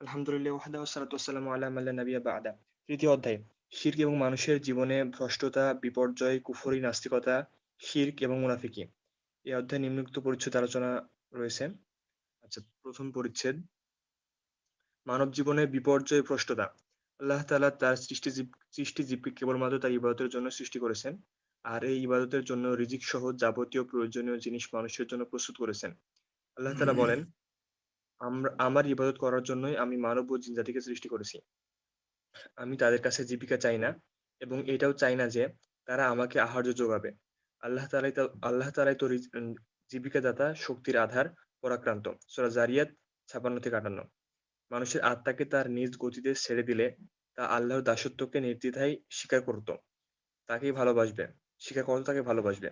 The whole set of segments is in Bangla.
আলহামদুলিল্লাহ ওয়াহদা বা'দা। তৃতীয় অধ্যায়। শিরক এবং মানুষের জীবনে ভ্রষ্টতা বিপর্যয় কুফরি নাস্তিকতা শিরক এবং মুনাফিকি। এই অধ্যায়ে নিম্নোক্ত পরিচ্ছেদ আলোচনা রয়েছে। আচ্ছা প্রথম পরিচ্ছেদ। মানব জীবনে বিপর্যয় ভ্রষ্টতা। আল্লাহ তালা তার সৃষ্টি সৃষ্টি জীবকে কেবলমাত্র তার ইবাদতের জন্য সৃষ্টি করেছেন। আর এই ইবাদতের জন্য রিজিক সহ যাবতীয় প্রয়োজনীয় জিনিস মানুষের জন্য প্রস্তুত করেছেন। আল্লাহ তালা বলেন আমরা আমার ইবাদত করার জন্যই আমি মানব ও জিন জাতিকে সৃষ্টি করেছি। আমি তাদের কাছে জীবিকা চাই না এবং এটাও চাই না যে তারা আমাকে আহার্য যোগাবে। আল্লাহ তালাই আল্লাহ তালাই তো উম, জীবিকাদাতা শক্তির আধার পরাক্রান্ত। সূরা জারিয়াত ছাপান্ন থেকে আটান্ন। মানুষের আত্মাকে তার নিজ গতিতে ছেড়ে দিলে তা আল্লাহর দাসত্বকে নির্দ্বিধায় স্বীকার করত। তাকেই ভালোবাসবে স্বীকার করত তাকে ভালোবাসবে।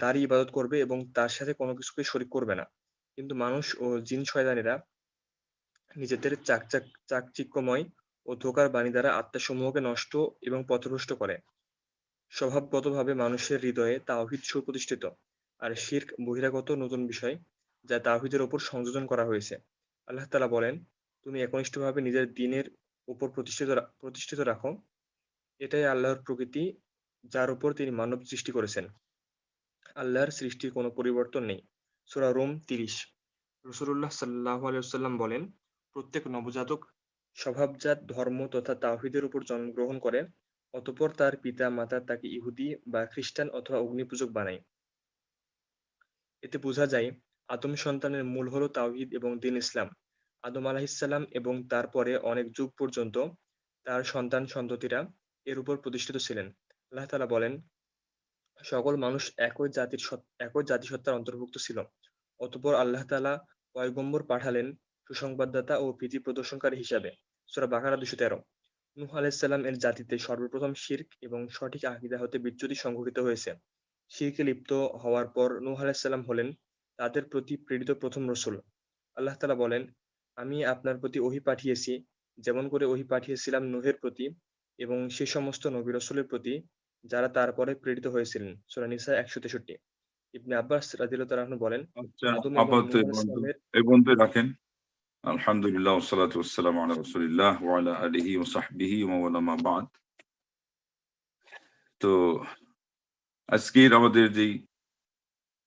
তারই ইবাদত করবে এবং তার সাথে কোনো কিছুকে শরিক করবে না। কিন্তু মানুষ ও জিন শয়তানেরা নিজেদের চাকচাক চাকচিক্যময় ও ধোকার বাণী দ্বারা আত্মাসমূহকে নষ্ট এবং পথভ্রষ্ট করে। স্বভাবগতভাবে মানুষের হৃদয়ে তাওহিদ সুপ্রতিষ্ঠিত আর শির্ক বহিরাগত নতুন বিষয় যা তাওহিদের ওপর সংযোজন করা হয়েছে। আল্লাহ তালা বলেন, তুমি একনিষ্ঠভাবে নিজের দিনের উপর প্রতিষ্ঠিত প্রতিষ্ঠিত রাখো। এটাই আল্লাহর প্রকৃতি, যার উপর তিনি মানব সৃষ্টি করেছেন। আল্লাহর সৃষ্টির কোনো পরিবর্তন নেই। সূরা রোম তিরিশ। রসুল্লাহ সাল্লাহ আলাইসাল্লাম বলেন, প্রত্যেক নবজাতক স্বভাবজাত ধর্ম তথা তাওহিদের উপর জন্মগ্রহণ করে অতঃপর তার পিতা মাতা তাকে ইহুদি বা খ্রিস্টান অথবা অগ্নিপূজক বানায়। এতে বোঝা যায়, আদম সন্তানের মূল হলো তাওহিদ এবং দিন ইসলাম। আদম আলাহিসাল্লাম এবং তারপরে অনেক যুগ পর্যন্ত তার সন্তান সন্ততিরা এর উপর প্রতিষ্ঠিত ছিলেন। আল্লাহ তালা বলেন, সকল মানুষ একই জাতির একই জাতিসত্তার অন্তর্ভুক্ত ছিল। অতঃপর আল্লাহ তালা পয়গম্বর পাঠালেন সুসংবাদদাতা ও ভীতি প্রদর্শনকারী হিসাবে। সূরা বাকারা দুশো তেরো। নূহ আলাইসাল্লাম এর জাতিতে সর্বপ্রথম শির্ক এবং সঠিক আকিদা হতে বিচ্যুতি সংঘটিত হয়েছে। শিরকে লিপ্ত হওয়ার পর নূহ আলাইসাল্লাম হলেন তাদের প্রতি প্রেরিত প্রথম রসুল। আল্লাহ তাআলা বলেন, আমি আপনার প্রতি ওহি পাঠিয়েছি, যেমন করে ওহি পাঠিয়েছিলাম নুহের প্রতি এবং সে সমস্ত নবী রসুলের প্রতি, যারা তারপরে প্রেরিত হয়েছিলেন। সূরা নিসা একশো তেষট্টি। ইবনে আব্বাস রাদিয়াল্লাহু তাআলা বলেন আচ্ছা আপাতত এই রাখেন। আলহামদুলিল্লাহ ওয়া আলা আলিহি ওয়া সাহবিহি ওয়া মান ওয়ালা মা বাদ। তো আজকের আমাদের যে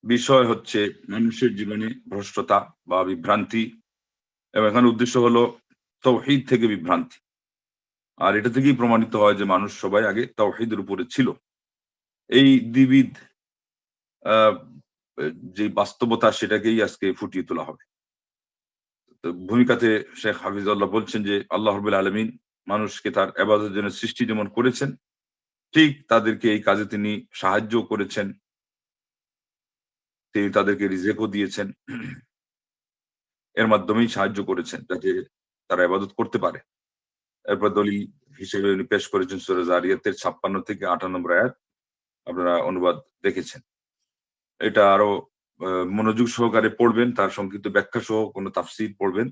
বিষয় হচ্ছে মানুষের জীবনে ভ্রষ্টতা বা বিভ্রান্তি এবং এখানে উদ্দেশ্য হলো তৌহিদ থেকে বিভ্রান্তি। আর এটা থেকেই প্রমাণিত হয় যে মানুষ সবাই আগে তৌহিদের উপরে ছিল। এই দ্বিবিধ যে বাস্তবতা সেটাকেই আজকে ফুটিয়ে তোলা হবে। ভূমিকাতে শেখ হাফিজুল্লাহ বলছেন যে, আল্লাহ রবুল আলমিন মানুষকে তার আবাদের জন্য সৃষ্টি যেমন করেছেন, ঠিক তাদেরকে এই কাজে তিনি সাহায্য করেছেন। তিনি তাদেরকে রিজেকও দিয়েছেন। এর মাধ্যমেই সাহায্য করেছেন যাতে তারা আবাদত করতে পারে। এরপর দলিল হিসেবে উনি পেশ করেছেন সুরা জারিয়াতের ছাপ্পান্ন থেকে আটান্ন নম্বর আয়াত। আপনারা অনুবাদ দেখেছেন। এটা আরও মনোযোগ সহকারে পড়বেন, তার সংক্ষিপ্ত ব্যাখ্যা সহ কোনো তাফসির পড়বেন।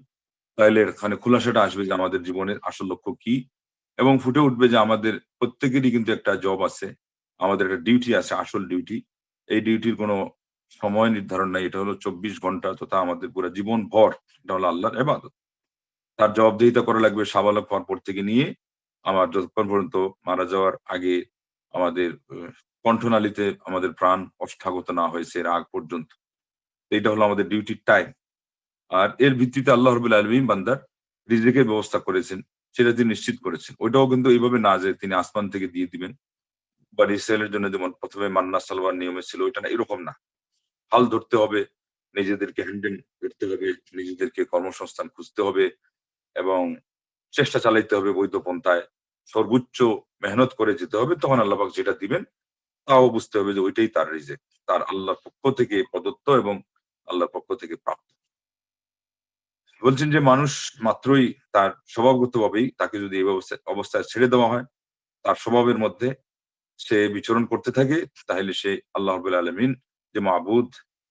তাহলে এখানে খোলাসাটা আসবে যে আমাদের জীবনের আসল লক্ষ্য কি। এবং ফুটে উঠবে যে আমাদের প্রত্যেকেরই কিন্তু একটা জব আছে, আমাদের একটা ডিউটি আছে, আসল ডিউটি এই ডিউটির কোনো সময় নির্ধারণ নাই, এটা হলো চব্বিশ ঘণ্টা তথা আমাদের পুরো জীবন ভর, এটা হলো আল্লাহর এবাদত তার জবাবদিহিতা করা লাগবে সাবালক হওয়ার পর থেকে নিয়ে, আমার যতক্ষণ পর্যন্ত মারা যাওয়ার আগে আমাদের কণ্ঠনালীতে আমাদের প্রাণ অষ্টাগত না হয়েছে এর আগ পর্যন্ত। এইটা হলো আমাদের ডিউটির টাইম আর এর ভিত্তিতে আল্লাহ রবুল আলমিন বান্দার রিজেকের ব্যবস্থা করেছেন, সেটা তিনি নিশ্চিত করেছেন। ওইটাও কিন্তু এইভাবে না যে তিনি আসমান থেকে দিয়ে দিবেন, বা ইসরায়েলের জন্য যেমন প্রথমে মান্না সালবার নিয়মে ছিল, ওইটা না, এরকম না। হাল ধরতে হবে, নিজেদেরকে হ্যান্ডেল করতে হবে, নিজেদেরকে কর্মসংস্থান খুঁজতে হবে, এবং চেষ্টা চালাইতে হবে বৈধ পন্থায়। সর্বোচ্চ মেহনত করে যেতে হবে, তখন আল্লাহবাক যেটা দিবেন, তাও বুঝতে হবে যে ওইটাই তার রিজেক, তার আল্লাহর পক্ষ থেকে প্রদত্ত এবং আল্লাহর পক্ষ থেকে প্রাপ্ত। বলছেন যে মানুষ মাত্রই তার স্বভাবগতভাবেই তাকে যদি এই অবস্থায় ছেড়ে দেওয়া হয়, তার স্বভাবের মধ্যে সে বিচরণ করতে থাকে, তাহলে সে আল্লাহ আলমিন যে মাহবুদ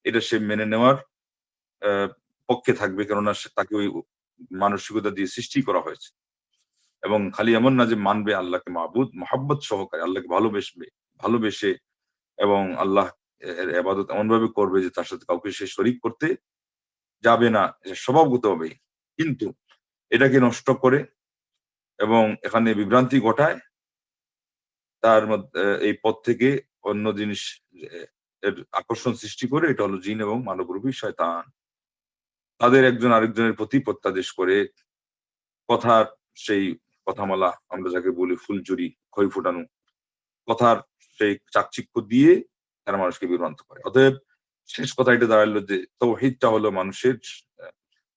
এটা সে মেনে নেওয়ার পক্ষে থাকবে, কেননা তাকে ওই মানসিকতা দিয়ে সৃষ্টি করা হয়েছে। এবং খালি এমন না যে মানবে আল্লাহকে মাহবুদ মহাব্বত সহকারে, আল্লাহকে ভালোবেসবে, ভালোবেসে এবং আল্লাহ এর আবাদত এমন ভাবে করবে যে তার সাথে কাউকে সে শরিক করতে যাবে না স্বভাবগত হবে। কিন্তু এটাকে নষ্ট করে এবং এখানে বিভ্রান্তি ঘটায়, তার মধ্যে এই পথ থেকে অন্য জিনিস এর আকর্ষণ সৃষ্টি করে এটা হলো জিন এবং মানবরূপী শয়তান। তাদের একজন আরেকজনের প্রতি প্রত্যাদেশ করে কথার সেই কথামালা আমরা যাকে বলি ফুলজুরি খই ফুটানো, কথার সেই চাকচিক্য দিয়ে তারা মানুষকে বিভ্রান্ত করে। অতএব শেষ কথা এটা দাঁড়াল যে তৌহিদটা হলো মানুষের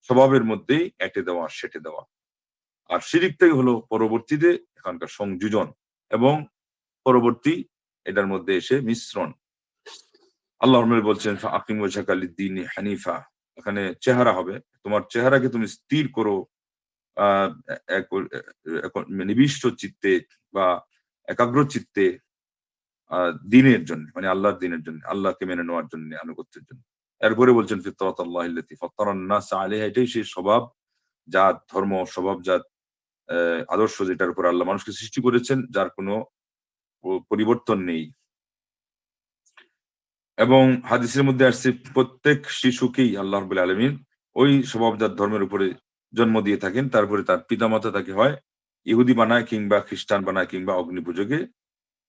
স্বভাবের মধ্যেই এঁটে দেওয়া, সেটে দেওয়া। আর শিরিকটাই হলো পরবর্তীতে এখানকার সংযোজন এবং পরবর্তী এটার মধ্যে এসে মিশ্রণ। আল্লাহ বলছেন আকিম দিন হানিফা। এখানে চেহারা হবে। তোমার চেহারাকে তুমি স্থির করো নিবিষ্ট চিত্তে বা একাগ্র চিত্তে দিনের জন্য মানে আল্লাহর দিনের জন্য, আল্লাহকে মেনে নেওয়ার জন্য, আনুগত্যের জন্য। এরপরে বলছেন, ফিতরাত আল্লাহ ইল্লাতি ফাত্তারান নাস এটাই সেই স্বভাব, জাত, ধর্ম, স্বভাব, জাত আদর্শ যেটার উপর আল্লাহ মানুষকে সৃষ্টি করেছেন, যার কোনো পরিবর্তন নেই। এবং হাদিসের মধ্যে আসছে, প্রত্যেক শিশুকেই আল্লাহ রবুল আলমিন ওই স্বভাবজাত ধর্মের উপরে জন্ম দিয়ে থাকেন, তারপরে তার পিতামাতা তাকে হয় ইহুদি বানায় কিংবা খ্রিস্টান বানায় কিংবা অগ্নি পুজোকে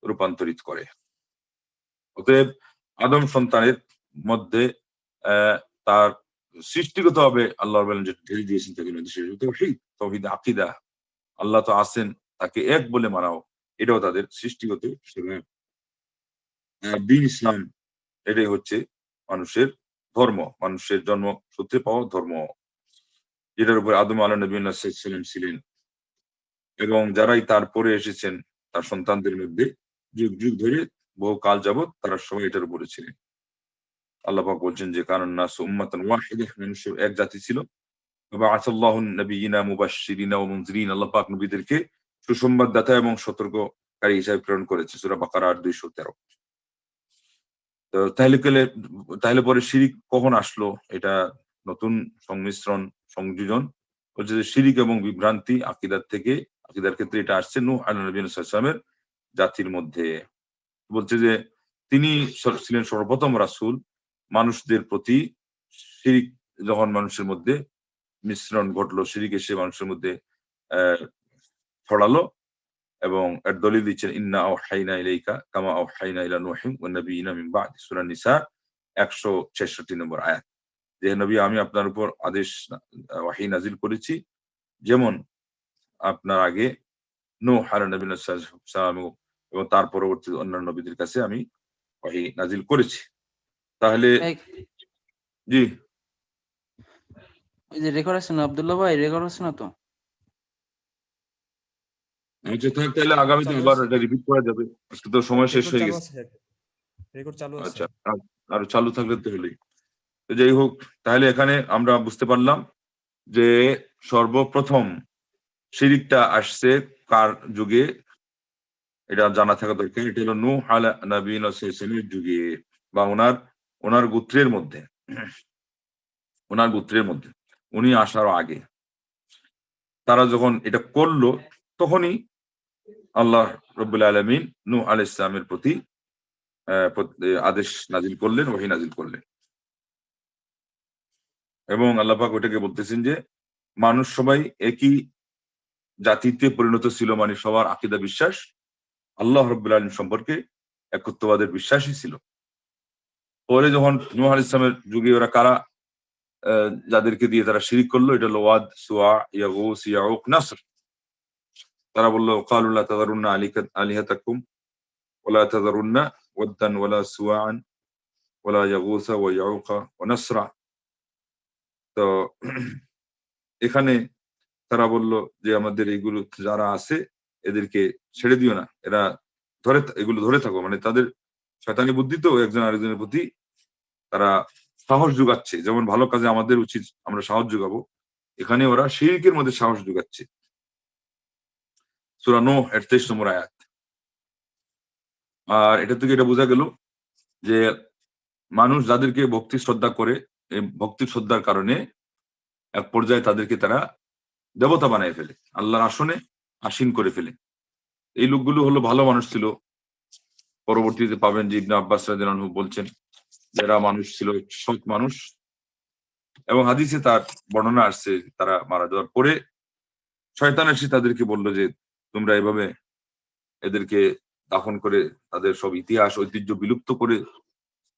রূপান্তরিত করে। অতএব আদম সন্তানের মধ্যে তার সৃষ্টিগত ভাবে আল্লাহ ঢেলে দিয়েছেন তাকে তৌহিদ, আকিদা। আল্লাহ তো আছেন, তাকে এক বলে মানাও, এটাও তাদের সৃষ্টিগত দিন ইসলাম, এটাই হচ্ছে মানুষের ধর্ম, মানুষের জন্ম সূত্রে পাওয়া ধর্ম। যেটার উপর আদম আল্লাহ নবী সাল্লাম ছিলেন। এবং যারাই তারপরে এসেছেন, তার সন্তানদের মধ্যে যুগ যুগ ধরে বহু কাল যাবৎ তারা সবাই এটার উপরে ছিলেন। আল্লাহাক বলছেন যে কারণ না উম্মাতান ওয়াহিদা মানুষের এক জাতি ছিল। বাআসাল্লাহু নবিয়িনা মুবাশশিরিনা ওয়া মুনজিরিন। আল্লাহ পাক নবীদেরকে সুসংবাদদাতা এবং সতর্ককারী হিসেবে প্রেরণ করেছে, সূরা বাকারা 8 213 তো তাহলে তাহলে পরে শিরিক কখন আসলো? এটা নতুন সংমিশ্রণ সংযোজন হচ্ছে যে শিরিক এবং বিভ্রান্তি আকিদার থেকে, আকিদার ক্ষেত্রে এটা আসছে। নবী সাল্লামের জাতির মধ্যে। বলছে যে তিনি ছিলেন সর্বপ্রথম রাসূল। মানুষদের প্রতি শিরিক যখন মানুষের মধ্যে মিশ্রণ ঘটলো, শিরিক এসে মানুষের মধ্যে ছড়ালো এবং এর দলিল দিচ্ছেন, ইন্না আও হাইনা ইলাইকা কামা আও হাইনা ইলা নুহিম ওয়া নাবিয়িনা মিন বা'দি সূরা নিসা 166 নম্বর আয়াত। যে নবী আমি আপনার উপর আদেশ ওয়াহি নাজিল করেছি। যেমন আপনার আগে নো আলাইহিস নবী সাল্লাম এবং তার পরবর্তী অন্যান্য নবীদের কাছে আমি ওয়াহি নাজিল করেছি। তাহলে জি। ওই যে রেকর্ড আছে না আব্দুল্লাহ ভাই রেকর্ড আছে না তো? আচ্ছা থাক তাহলে আগামীতে চালু আবার এটা রিপিট করা যাবে। আজকে তো সময় শেষ হয়ে গেছে। রেকর্ড চালু আছে। আচ্ছা আর- চালু থাকলে তো হলেই যাই হোক, তাহলে এখানে আমরা বুঝতে পারলাম যে সর্বপ্রথম শিরিকটা আসছে কার যুগে? এটা জানা থাকা দরকার। এটা হলো নূহ আলা নবীন যুগে বা ওনার ওনার গোত্রের মধ্যে। ওনার গোত্রের মধ্যে। উনি আসার আগে। তারা যখন এটা করল, তখনই আল্লাহ রব্বুল আলমিন নূহ আল ইসলামের প্রতি আদেশ নাজিল করলেন, ওহি নাজিল করলেন। এবং আল্লাহ পাক ওটাকে বলতেছেন যে, মানুষ সবাই একই জাতিতে পরিণত ছিল মানে সবার আকিদা বিশ্বাস, আল্লাহ রব্বুল আলম সম্পর্কে একত্ববাদের বিশ্বাসই ছিল। পরে যখন নূহ আল ইসলামের যুগে ওরা কারা যাদেরকে দিয়ে তারা শিরিক করল, এটা হলো ওয়াদ, সুয়া ইয়াগুস ইয়াউক, নাসর। তারা বলল কালুল্লাহ তাদারুন্না আলিকা, আলিহাতাকুম ওলা তাদারুন্না ওয়াদ্দান ওয়ালা সুয়ান ওলা ইয়াগুসা ওয়া ইয়াউকা, ওয়া নাসরা। তো এখানে তারা বলল যে আমাদের এইগুলো যারা আছে এদেরকে ছেড়ে দিও না। এরা ধরে এগুলো ধরে থাকো। মানে তাদের শয়তানি বুদ্ধি তো একজন আরেকজনের প্রতি তারা সাহস যোগাচ্ছে। যেমন ভালো কাজে আমাদের উচিত আমরা সাহস যোগাবো। এখানে ওরা শিরিকের মধ্যে সাহস যোগাচ্ছে। সূরা নূহ 38 নম্বর আয়াত। আর এটা থেকে এটা বোঝা গেল যে মানুষ যাদেরকে ভক্তি শ্রদ্ধা করে ভক্তি শ্রদ্ধার কারণে এক পর্যায়ে তাদেরকে তারা দেবতা বানায় ফেলে, আল্লাহর আসনে আসীন করে ফেলে। এই লোকগুলো হলো ভালো মানুষ ছিল। পরবর্তীতে পাবেন যে ইবনে আব্বাস আনহু বলছেন, যারা মানুষ ছিল সৎ মানুষ। এবং হাদিসে তার বর্ণনা আসছে তারা মারা যাওয়ার পরে শয়তান এসে তাদেরকে বলল যে, তোমরা এভাবে এদেরকে দাফন করে তাদের সব ইতিহাস, ঐতিহ্য বিলুপ্ত করে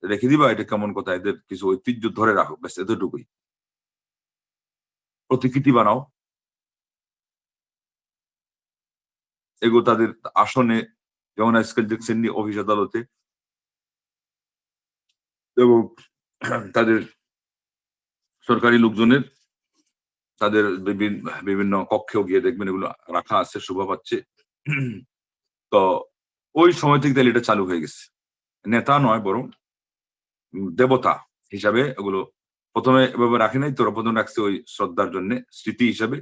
রেখে দিবা, এটা কেমন কথা? এদের কিছু ঐতিহ্য ধরে রাখো, ব্যাস, এতটুকুই। প্রতিকৃতি বানাও। এগো তাদের আসনে, যেমন আজকাল দেখছেন অফিস আদালতে, এবং তাদের সরকারি লোকজনের, তাদের বিভিন- বিভিন্ন কক্ষেও গিয়ে দেখবেন এগুলো রাখা আছে, শোভা পাচ্ছে। তো ওই সময় থেকে তাহলে এটা চালু হয়ে গেছে। নেতা নয় বরং দেবতা হিসাবে এগুলো প্রথমে এভাবে রাখে নাই, তোরা প্রথমে রাখছে ওই শ্রদ্ধার জন্য, স্মৃতি হিসাবে।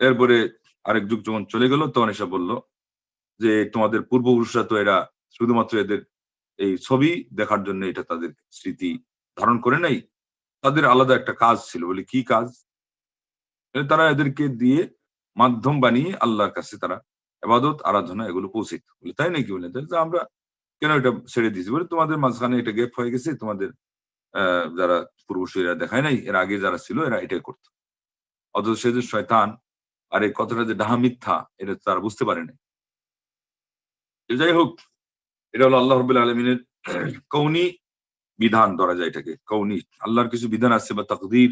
এরপরে আরেক যুগ যখন চলে গেল, তখন এসে বলল যে, তোমাদের পূর্বপুরুষরা তো এরা শুধুমাত্র এদের এই ছবি দেখার জন্য এটা তাদের স্মৃতি ধারণ করে নাই। তাদের আলাদা একটা কাজ ছিল, বলে কি কাজ? তারা এদেরকে দিয়ে মাধ্যম বানিয়ে আল্লাহর কাছে তারা এবাদত, আরাধনা এগুলো পৌঁছিত বলে তাই নাকি? বলে তো আমরা কেন এটা ছেড়ে দিয়েছি? বলে তোমাদের মাঝখানে এটা গ্যাপ হয়ে গেছে, তোমাদের যারা পূর্বসূরীরা দেখায় নাই, এর আগে যারা ছিল, এরা এটাই করতো। অথচ সে যে শয়তান, আর এই কথাটা যে ডাহা মিথ্যা, এটা তারা বুঝতে পারে নাই যাই হোক, এটা হলো আল্লাহ রবুল্লা আলমিনের কৌনি বিধান ধরা যায় এটাকে কৌনি আল্লাহর কিছু বিধান আছে বা তকদির।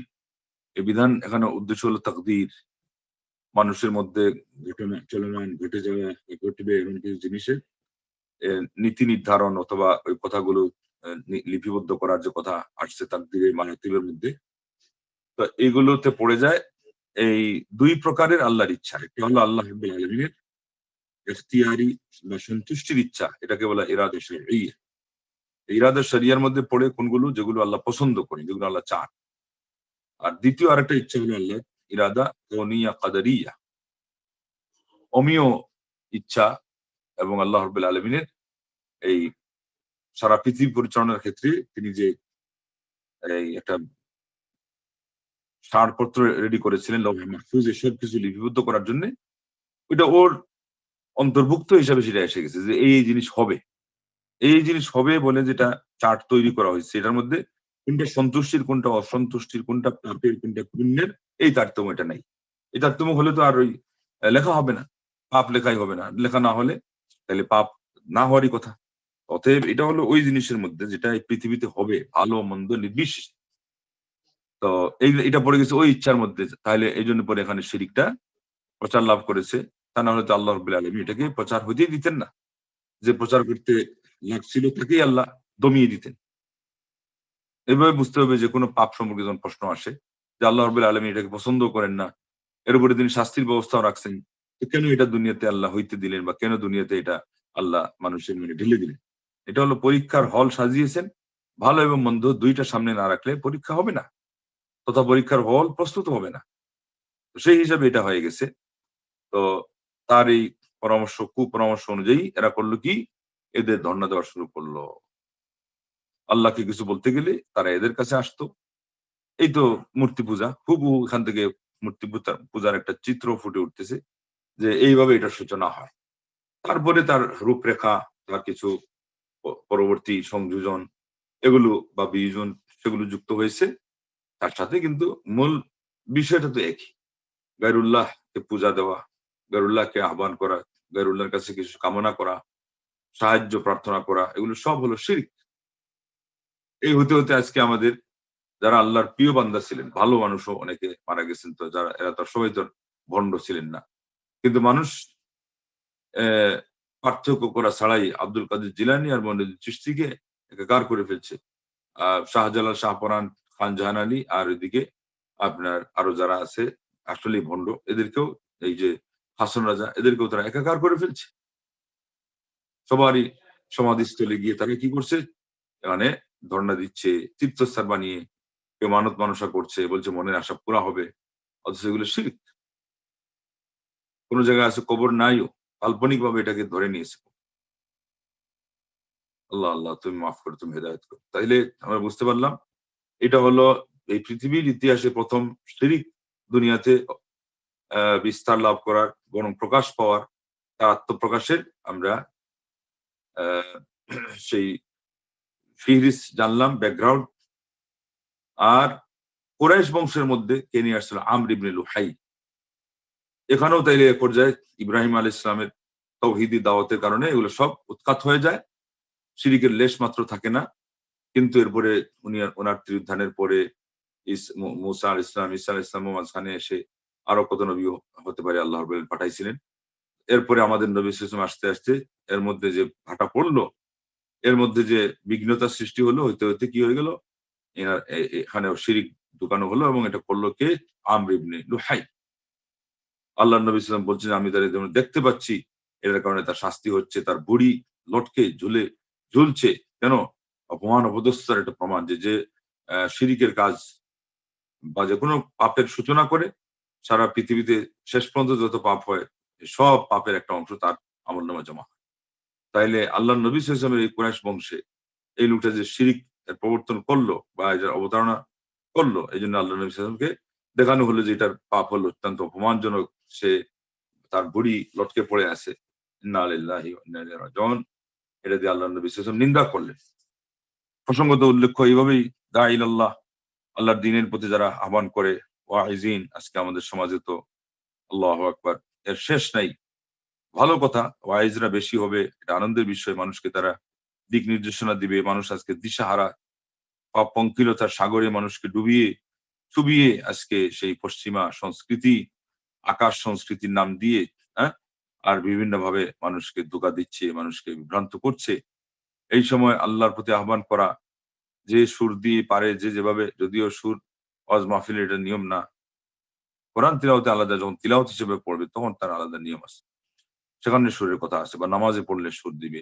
এই বিধান এখানে উদ্দেশ্য হলো তকদির। মানুষের মধ্যে ঘটনা, চলমান, ঘটে যাওয়া, ঘটবে এমন কিছু জিনিসের। নীতি নির্ধারণ অথবা ওই কথাগুলো লিপিবদ্ধ করার যে কথা আসছে তাকদিরের মানতিবের মধ্যে। তো এগুলোতে পড়ে যায় এই দুই প্রকারের আল্লাহর ইচ্ছা। একটা হলো আল্লাহ আলমিনের এখতিয়ারি বা সন্তুষ্টির ইচ্ছা, এটাকে বলা ইরাদে ইরাদে শরিয়ার মধ্যে পড়ে কোনগুলো? যেগুলো আল্লাহ পছন্দ করেন, যেগুলো আল্লাহ চান। আর দ্বিতীয় আরেকটা ইচ্ছা হলো আল্লাহ ইরাদা কনিয়া কাদারিয়া। অমীয় ইচ্ছা এবং আল্লাহ রব্বুল আলমিনের এই সারা পৃথিবী পরিচালনার ক্ষেত্রে তিনি যে এই একটা সারপত্র রেডি করেছিলেন, লৌহ মাহফুজ, এসব কিছু লিপিবদ্ধ করার জন্য, ওইটা ওর অন্তর্ভুক্ত হিসাবে সেটা এসে গেছে যে এই জিনিস হবে। এই জিনিস হবে বলে যেটা চার্ট তৈরি করা হয়েছে, এটার মধ্যে কোনটা সন্তুষ্টির, কোনটা অসন্তুষ্টির, কোনটা পাপের, কোনটা পুণ্যের, এই তারতম্য এটা নাই। এই তারতম্য হলে তো আর ওই লেখা হবে না, পাপ লেখাই হবে না। লেখা না হলে তাহলে পাপ না হওয়ারই কথা। অতএব এটা হলো ওই জিনিসের মধ্যে যেটা এই পৃথিবীতে হবে, ভালো, মন্দ, নির্বিশেষে। তো এই এটা পড়ে গেছে ওই ইচ্ছার মধ্যে, তাহলে এই জন্য পরে এখানে শিরিকটা প্রচার লাভ করেছে। তা না হলে তো আল্লাহ রবুল্লা আলমী এটাকে প্রচার হতেই দিতেন না। যে প্রচার করতে লাগছিল তাকেই আল্লাহ দমিয়ে দিতেন। এভাবে বুঝতে হবে যে কোনো পাপ সম্পর্কে যখন প্রশ্ন আসে, যে আল্লাহ রবুল্লা আলমী এটাকে পছন্দ করেন না, এর উপরে তিনি শাস্তির ব্যবস্থাও রাখছেন। তো কেন এটা দুনিয়াতে আল্লাহ হইতে দিলেন বা কেন দুনিয়াতে এটা আল্লাহ মানুষের মনে ঢেলে দিলেন? এটা হলো পরীক্ষার হল সাজিয়েছেন। ভালো এবং মন্দ দুইটা সামনে না রাখলে পরীক্ষা হবে না। তথা পরীক্ষার হল প্রস্তুত হবে না। সেই হিসাবে এটা হয়ে গেছে। তো তার এই পরামর্শ, কুপরামর্শ অনুযায়ী এরা করল কি? এদের ধর্ণা দেওয়া শুরু করল। আল্লাহকে কিছু বলতে গেলে তারা এদের কাছে আসতো। এই তো মূর্তি পূজা হুবু এখান থেকে মূর্তি পূজার একটা চিত্র ফুটে উঠতেছে। যে এইভাবে এটার সূচনা হয়। তারপরে তার রূপরেখা, তার কিছু পরবর্তী সংযোজন, এগুলো বা বিয়োজন, সেগুলো যুক্ত হয়েছে। তার সাথে কিন্তু মূল বিষয়টা তো একই। গাইরুল্লাহকে পূজা দেওয়া গাইরুল্লাহকে আহ্বান করা গাইরুল্লাহর কাছে কিছু কামনা করা, সাহায্য, প্রার্থনা করা, এগুলো সব হলো শিরিক। এই হতে হতে আজকে আমাদের যারা আল্লাহর প্রিয় বান্দা ছিলেন, ভালো মানুষও অনেকে মারা গেছেন তো, যারা, এরা তো সবাই তো ভণ্ড ছিলেন না। কিন্তু মানুষ পার্থক্য করা ছাড়াই আব্দুল কাদের জিলানি আর মনির চিস্তিকে একাকার করে ফেলছে। আহ শাহজালাল শাহপরান খান জাহান আলী আর এদিকে আপনার আরও যারা আছে, আসলেই ভণ্ড, এদেরকেও এই যে হাসন রাজা, এদেরকেও তারা একাকার করে ফেলছে। সবারই সমাধিস্থলে গিয়ে তাকে কি করছে? মানে ধর্ণা দিচ্ছে, তীর্থস্থান বানিয়ে, কেউ মানত মানুষা করছে, বলছে মনের আশা পুরা হবে, অথচ এগুলো শিরিক। কোন জায়গায় আছে কবর নাইও কাল্পনিক ভাবে এটাকে ধরে নিয়েছে আল্লাহ আল্লাহ, তুমি মাফ করো, তুমি হেদায়ত করো। তাইলে আমরা বুঝতে পারলাম, এটা হলো এই পৃথিবীর ইতিহাসে প্রথম শিরিক দুনিয়াতে বিস্তার লাভ করার বরং প্রকাশ পাওয়ার, তার আত্মপ্রকাশের আমরা সেই ফিহরিস জানলাম ব্যাকগ্রাউন্ড আর কোরাইশ বংশের মধ্যে কে নিয়ে আসছিল? আমর লুহাই। এখানেও তাইলে এ পর্যায়ে ইব্রাহিম আল ইসলামের তৌহিদি দাওয়াতের কারণে এগুলো সব উৎখাত হয়ে যায়। শিরিকের লেশ মাত্র থাকে না। কিন্তু এরপরে উনি ওনার ত্রিউত্থানের পরে মুসা আল ইসলাম ইসা আল ইসলাম মাঝখানে এসে আরও কত নবী হতে পারে আল্লাহ পাঠাইছিলেন। এরপরে আমাদের নবী ইসলাম আসতে আসতে এর মধ্যে যে ভাটা পড়ল, এর মধ্যে যে বিঘ্নতার সৃষ্টি হলো, হইতে হইতে কি হয়ে গেল? এখানে শিরিক ঢুকানো হলো এবং এটা করল কে? আমর ইবনে লুহাই আল্লাহ নবী ইসলাম বলছেন, আমি তার যেমন দেখতে পাচ্ছি। এটার কারণে তার শাস্তি হচ্ছে, তার বুড়ি লটকে ঝুলে, ঝুলছে। কেন? অপমান অপদস্থার একটা প্রমাণ যে যে শিরিকের কাজ বা যে কোনো পাপের সূচনা করে, সারা পৃথিবীতে শেষ পর্যন্ত যত পাপ হয়, সব পাপের একটা অংশ তার আমল নামা জমা হয়। তাইলে আল্লাহ নবী সাল্লামের এই কুরাইশ বংশে এই লোকটা যে শিরিক প্রবর্তন করল বা এটার অবতারণা করল এই জন্য আল্লাহ নবী সাল্লামকে দেখানো হলো যে এটার পাপ হলো অত্যন্ত অপমানজনক সে তার বুড়ি লটকে পড়ে আছে। এটা দিয়ে আল্লাহ নবী সাল্লাম নিন্দা করলেন। প্রসঙ্গত উল্লেখ্য এইভাবেই দা ইলাল্লাহ আল্লাহর দিনের প্রতি যারা আহ্বান করে ওয়াইজিন আজকে আমাদের সমাজে তো আল্লাহ আকবার, এর শেষ নাই। ভালো কথা ওয়াইজরা বেশি হবে, এটা আনন্দের বিষয়, মানুষকে তারা দিক নির্দেশনা দিবে, মানুষ আজকে দিশাহারা পাপ পঙ্কিলতার সাগরে মানুষকে ডুবিয়ে, চুবিয়ে আজকে সেই পশ্চিমা সংস্কৃতি আকাশ সংস্কৃতির নাম দিয়ে হ্যাঁ? আর বিভিন্ন ভাবে মানুষকে ধোকা দিচ্ছে, মানুষকে বিভ্রান্ত করছে। এই সময় আল্লাহর প্রতি আহ্বান করা, যে সুর দিয়ে পারে যে যেভাবে, যদিও সুর, ওয়াজ মাহফিলের এটা নিয়ম না। কোরআন তিলাওতে আলাদা, যখন তিলাওত হিসেবে পড়বে, তখন তার আলাদা নিয়ম আছে। সেখানে সুরের কথা আছে বা নামাজে পড়লে সুর দিবে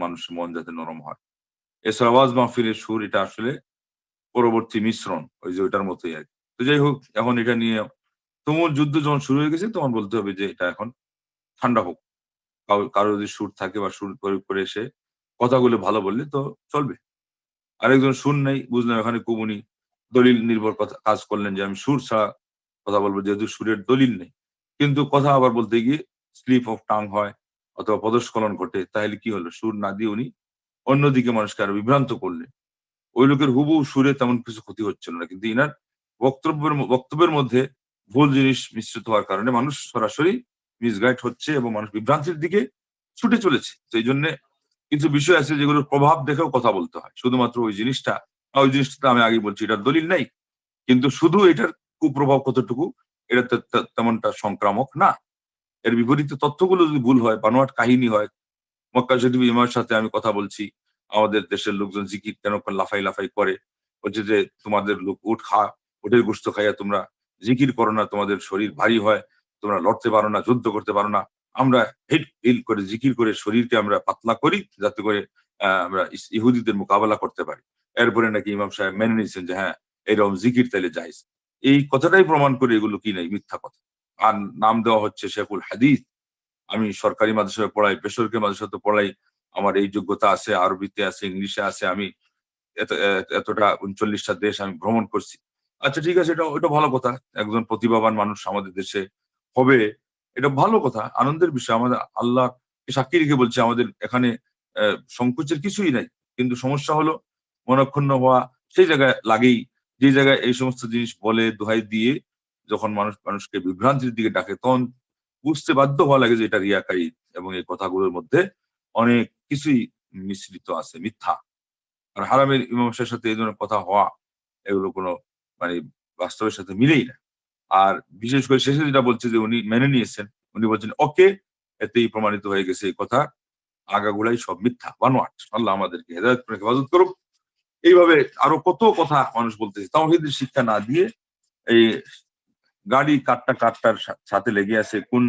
মানুষের মন যাতে নরম হয়। এছাড়া ওয়াজ মাহফিলের সুর, এটা আসলে পরবর্তী মিশ্রণ, ওই যে ওইটার মতোই আর কি। তো যাই হোক, এখন এটা নিয়ে তুমুল যুদ্ধ যখন শুরু হয়ে গেছে তখন বলতে হবে যে এটা এখন ঠান্ডা হোক। কারো- কারও যদি সুর থাকে বা সুর প্রয়োগ করে এসে কথাগুলো ভালো বললে তো চলবে। আরেকজন সুর নেই, বুঝলাম এখানে কুমুনি, দলিল নির্ভর কথা, কাজ করলেন যে আমি সুর ছাড়া কথা বলব, যেহেতু সুরের দলিল নেই। কিন্তু কথা আবার বলতে গিয়ে স্লিপ অফ টাং হয় অথবা পদস্খলন ঘটে, তাহলে কি হলো? সুর না দিয়ে উনি অন্যদিকে মানুষকে আরও বিভ্রান্ত করলেন। ওই লোকের হুবু সুরে তেমন কিছু ক্ষতি হচ্ছিল না, কিন্তু ইনার বক্তব্যের বক্তব্যের মধ্যে ভুল জিনিস মিশ্রিত হওয়ার কারণে মানুষ সরাসরি মিসগাইড হচ্ছে এবং মানুষ বিভ্রান্তির দিকে ছুটে চলেছে। এই জন্য কিছু বিষয় আছে যেগুলোর প্রভাব দেখেও কথা বলতে হয়। শুধুমাত্র ওই জিনিসটা ওই জিনিসটা আমি আগে বলছি, এটার দলিল নেই। কিন্তু শুধু এটার কুপ্রভাব কতটুকু, এটা তেমনটা সংক্রামক না। এর বিপরীতে তথ্যগুলো যদি ভুল হয়, বানোয়াট কাহিনী হয়, মক্কা শরীফ ইমামের সাথে আমি কথা বলছি, আমাদের দেশের লোকজন জিকির কেন লাফাই লাফাই করে? বলছে যে, তোমাদের লোক উঠ খা, উঠের গোস্ত খাইয়া তোমরা জিকির করো না, তোমাদের শরীর ভারী হয়, তোমরা লড়তে পারো না, যুদ্ধ করতে পারো না। আমরা হিট হিল করে, জিকির করে শরীরকে আমরা পাতলা করি, যাতে করে আমরা ইহুদিদের মোকাবেলা করতে পারি। এরপরে নাকি ইমাম সাহেব মেনে নিয়েছেন যে হ্যাঁ এরকম জিকির তাইলে যাইস এই কথাটাই প্রমাণ করে এগুলো কি নাই, মিথ্যা কথা। আর নাম দেওয়া হচ্ছে শেখুল হাদিস। আমি সরকারি মাদ্রাসায় পড়াই, বেসরকারি মাদ্রাসাতে পড়াই, আমার এই যোগ্যতা আছে, আরবিতে আছে, ইংলিশে আছে, আমি এতটা উনচল্লিশটা দেশ আমি ভ্রমণ করছি। আচ্ছা ঠিক আছে, এটা ওটা ভালো কথা। একজন প্রতিভাবান মানুষ আমাদের দেশে হবে, এটা ভালো কথা। আনন্দের বিষয়। আমাদের আল্লাহ সাক্ষী রেখে বলছে, আমাদের এখানে সংকোচের কিছুই নাই। কিন্তু সমস্যা হলো, মনক্ষুণ্ণ হওয়া, সেই জায়গায় লাগেই। যে জায়গায় এই সমস্ত জিনিস বলে, দোহাই দিয়ে যখন মানুষ, মানুষকে বিভ্রান্তির দিকে ডাকে, তখন বুঝতে বাধ্য হওয়া লাগে যে এটা রিয়াকারী এবং এই কথাগুলোর মধ্যে অনেক কিছুই মিশ্রিত আছে, মিথ্যা। আর হারামের ইমামের সাথে এই ধরনের কথা হওয়া, এগুলো কোনো মানে বাস্তবের সাথে মিলেই না। আর বিশেষ করে শেষে যেটা বলছে যে উনি মেনে নিয়েছেন, উনি বলছেন, ওকে, এতেই প্রমাণিত হয়ে গেছে এই কথা। আগাগুলাই সব মিথ্যা, বানোয়াট। আল্লাহ আমাদেরকে হেদায়ত করে হেফাজত করুক। এইভাবে আরও কত কথা মানুষ বলতেছে। তাওহীদের শিক্ষা না দিয়ে এই গাড়ি কাটটা কাটটার সাথে লেগে আছে, কোন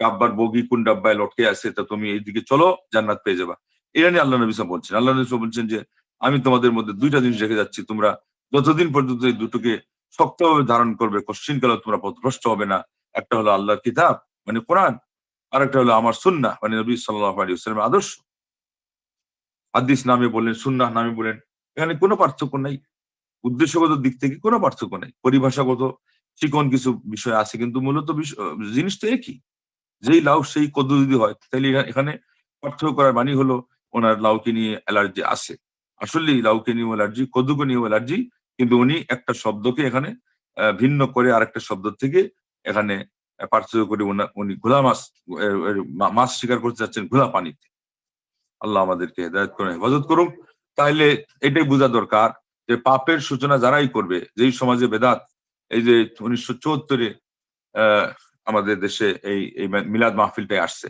ডাব্বার বগি, কোন ডাব্বায় লটকে আছে, তা তুমি এইদিকে চলো, জান্নাত পেয়ে যাবা। এটা নিয়ে আল্লাহ নবী বলছেন আল্লাহ নবী বলছেন যে, আমি তোমাদের মধ্যে দুইটা জিনিস রেখে যাচ্ছি, তোমরা যতদিন পর্যন্ত এই দুটোকে শক্তভাবে ধারণ করবে কশ্চিন কালে তোমরা পথভ্রষ্ট হবে না। একটা হলো আল্লাহর কিতাব মানে কোরআন আর একটা হলো আমার সুন্না মানে নবী সাল্লাহ আলাইহি ওয়াসাল্লামের আদর্শ। হাদিস নামে বলেন সুন্না নামে বলেন এখানে কোনো পার্থক্য নাই। উদ্দেশ্যগত দিক থেকে কোনো পার্থক্য নেই। পরিভাষাগত চিকন কিছু বিষয় আছে কিন্তু মূলত আহ, জিনিসটা একই। যেই লাউ সেই কদ্দু যদি হয় তাহলে এখা- এখানে পার্থক্য করার মানে হলো ওনার লাউকে নিয়ে অ্যালার্জি আছে আসলে লাউকে নিয়ে অ্যালার্জি কদ্দুকে নিয়ে অ্যালার্জি কিন্তু উনি একটা শব্দকে এখানে ভিন্ন করে আরেকটা শব্দ থেকে এখানে পার্থক্য করে উনা- ঘোলা মাছ মাছ শিকার করতে যাচ্ছেন ঘোলা পানিতে। আল্লাহ আমাদেরকে হেদায়ত করে হেফাজত করুক তাহলে এটাই বোঝা দরকার যে পাপের সূচনা যারাই করবে, যেই সমাজে বেদাত, এই যে উনিশশো চুয়াত্তরে আমাদের দেশে এই এই মিলাদ মাহফিলটাই আসছে।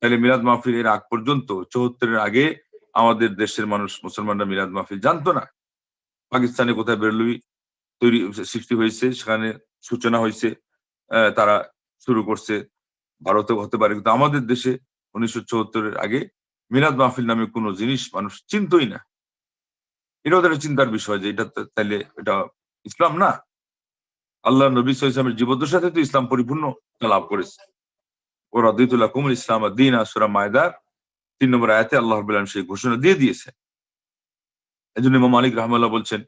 তাহলে মিলাদ মাহফিল এর আগ পর্যন্ত চৌহত্তরের আগে আমাদের দেশের মানুষ, মুসলমানরা মিলাদ মাহফিল জানতো না। পাকিস্তানে কোথায় বেরলুই তৈরি সৃষ্টি হয়েছে, সেখানে সূচনা হয়েছে তারা শুরু করছে। ভারতে হতে পারে, কিন্তু আমাদের দেশে উনিশশো চুয়াত্তরের আগে মিলাদ মাহফিল নামে কোনো জিনিস মানুষ চিনতই না। এটা ওদের একটা চিন্তার বিষয় যে এটা তো- তাইলে এটা ইসলাম না। আল্লাহ নবী আলাইহি জীবদ্দশার সাথে তো ইসলাম পরিপূর্ণ লাভ করেছে। ও রাদিতুল্লাহ কুমুল ইসলাম দিন আসুরা মায়দার, তিন নম্বর আয়াতে আল্লাহ সেই ঘোষণা দিয়ে দিয়েছে এই জন্য ইমাম মালিক রহমাল্লাহ বলছেন,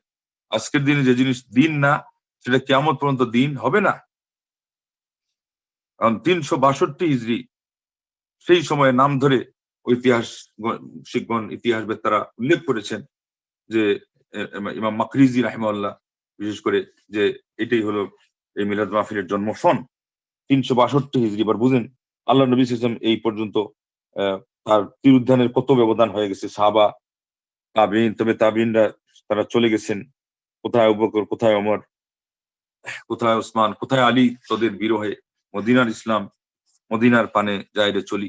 আজকের দিনে যে জিনিস দিন না, সেটা কেমন পর্যন্ত দিন হবে না। কারণ তিনশো বাষট্টি হিজড়ি সেই সময়ে নাম ধরে ঐতিহাস শিখগণ ইতিহাসবেত্তারা উল্লেখ করেছেন যে ইমাম মাকরিজি রাহিমাল্লাহ, বিশেষ করে যে এটাই হলো এই মিলাদ মাহফিলের জন্ম সন তিনশো বাষট্টি হিজড়ি, এবার বুঝেন, আল্লাহ নবী সাল্লাম এই পর্যন্ত তার তিরুদ্ধানের কত ব্যবধান হয়ে গেছে, সাহাবা তাবিন, তবে তাবিনরা তারা চলে গেছেন। কোথায় উপকর কোথায় অমর কোথায় ওসমান, কোথায় আলী, তোদের বিরহে, মদিনার ইসলাম, মদিনার পানে যাইরে চলি।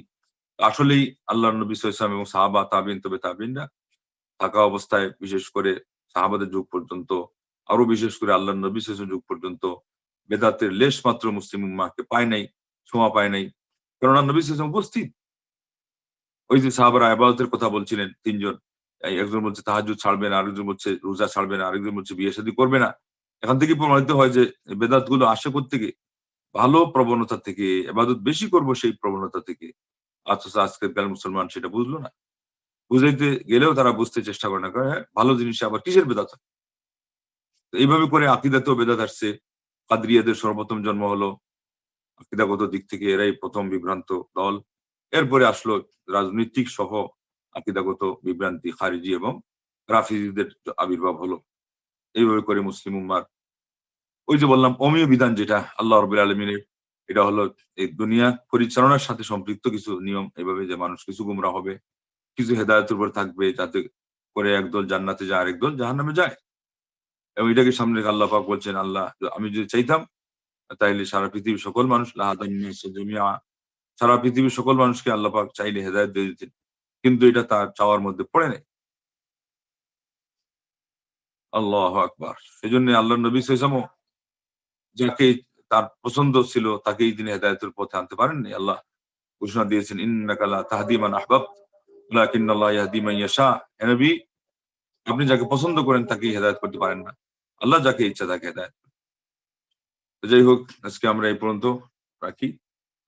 আসলেই আল্লাহ নবী সাল্লাম এবং সাহাবা, তাবিন, তবে তাবিনরা থাকা অবস্থায় বিশেষ করে সাহাবাদের যুগ পর্যন্ত আরও বিশেষ করে আল্লাহ নবী সাল্লাম যুগ পর্যন্ত বেদাতের লেশ মাত্র মুসলিম উম্মাহকে পায় নাই, ছোঁয়া পায় নাই। কেননা নবী সাল্লাম উপস্থিত। ওই যে সাহাবারা আবাদতের কথা বলছিলেন তিনজন। একজন বলছে তাহাজুদ ছাড়বে না আরেকজন বলছে রোজা ছাড়বে না আরেকজন বলছে বিয়ে শাদী করবে না। এখান থেকে প্রমাণিত হয় যে বেদাতগুলো আসে থেকে ভালো প্রবণতা থেকে এবাদত বেশি করব সেই প্রবণতা থেকে। অথচ আজকের কাল মুসলমান সেটা বুঝলো না। বুঝাইতে গেলেও তারা বুঝতে চেষ্টা করে না করে হ্যাঁ, ভালো জিনিসে আবার কিসের বেদাত এইভাবে করে আকিদাতেও বেদাত আসছে। কাদরিয়াদের সর্বপ্রথম জন্ম হলো আকিদাগত দিক থেকে এরাই প্রথম বিভ্রান্ত দল। এরপরে আসলো রাজনৈতিক সহ আকিদাগত বিভ্রান্তি, খারিজি এবং রাফিজিদের আবির্ভাব হলো। এইভাবে করে মুসলিম উম্মার ওই যে বললাম, অমীয় বিধান যেটা আল্লাহ রবিল আলমিনের, এটা হলো এই দুনিয়া পরিচালনার সাথে সম্পৃক্ত কিছু নিয়ম। এভাবে যে মানুষ কিছু গুমরা হবে, কিছু হেদায়তের উপর থাকবে যাতে করে একদল জান্নাতে যায়, আরেক দল জাহান্নামে যায়। এবং এটাকে সামনে আল্লাহ পাক বলছেন, আল্লাহ আমি যদি চাইতাম, তাইলে সারা পৃথিবীর সকল মানুষ জমিয়া সারা পৃথিবীর সকল মানুষকে আল্লাহ পাক চাইলে হেদায়ত দিয়ে দিতেন। কিন্তু এটা তার চাওয়ার মধ্যে পড়ে নেই। আল্লাহ আকবার। সেই জন্য আল্লাহ নবী সাইসামও যাকে তার পছন্দ ছিল তাকেই তিনি হেদায়তের পথে আনতে পারেননি। আল্লাহ ঘোষণা দিয়েছেন, ইন্নাকা লা তাহদি আহবাব আপনি যাকে পছন্দ করেন তাকেই হেদায়ত করতে পারেন না। আল্লাহ যাকে ইচ্ছা তাকে হেদায়ত। যাই হোক, আজকে আমরা এই পর্যন্ত রাখি।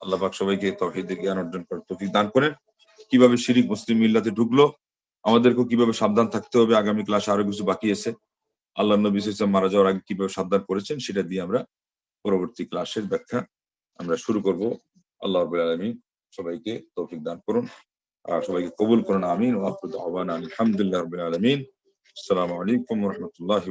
আল্লাহ সবাইকে তৌহিদের জ্ঞান অর্জন করার তৌফিক দান করেন। কীভাবে শিরিক মুসলিম মিল্লাতে ঢুকলো, আমাদেরকেও কীভাবে সাবধান থাকতে হবে, আগামী ক্লাসে আরও কিছু বাকি আছে। আল্লাহ নবী সাল্লাল্লাহু মারা যাওয়ার আগে কীভাবে সাবধান করেছেন, সেটা দিয়ে আমরা পরবর্তী ক্লাসের ব্যাখ্যা আমরা শুরু করব। আল্লাহ আলামিন সবাইকে তৌফিক দান করুন আর সবাইকে কবুল করুন, আমিন। আলহামদুলিল্লাহি রাব্বিল আসসালামু আলাইকুম রাহমাতুল্লাহি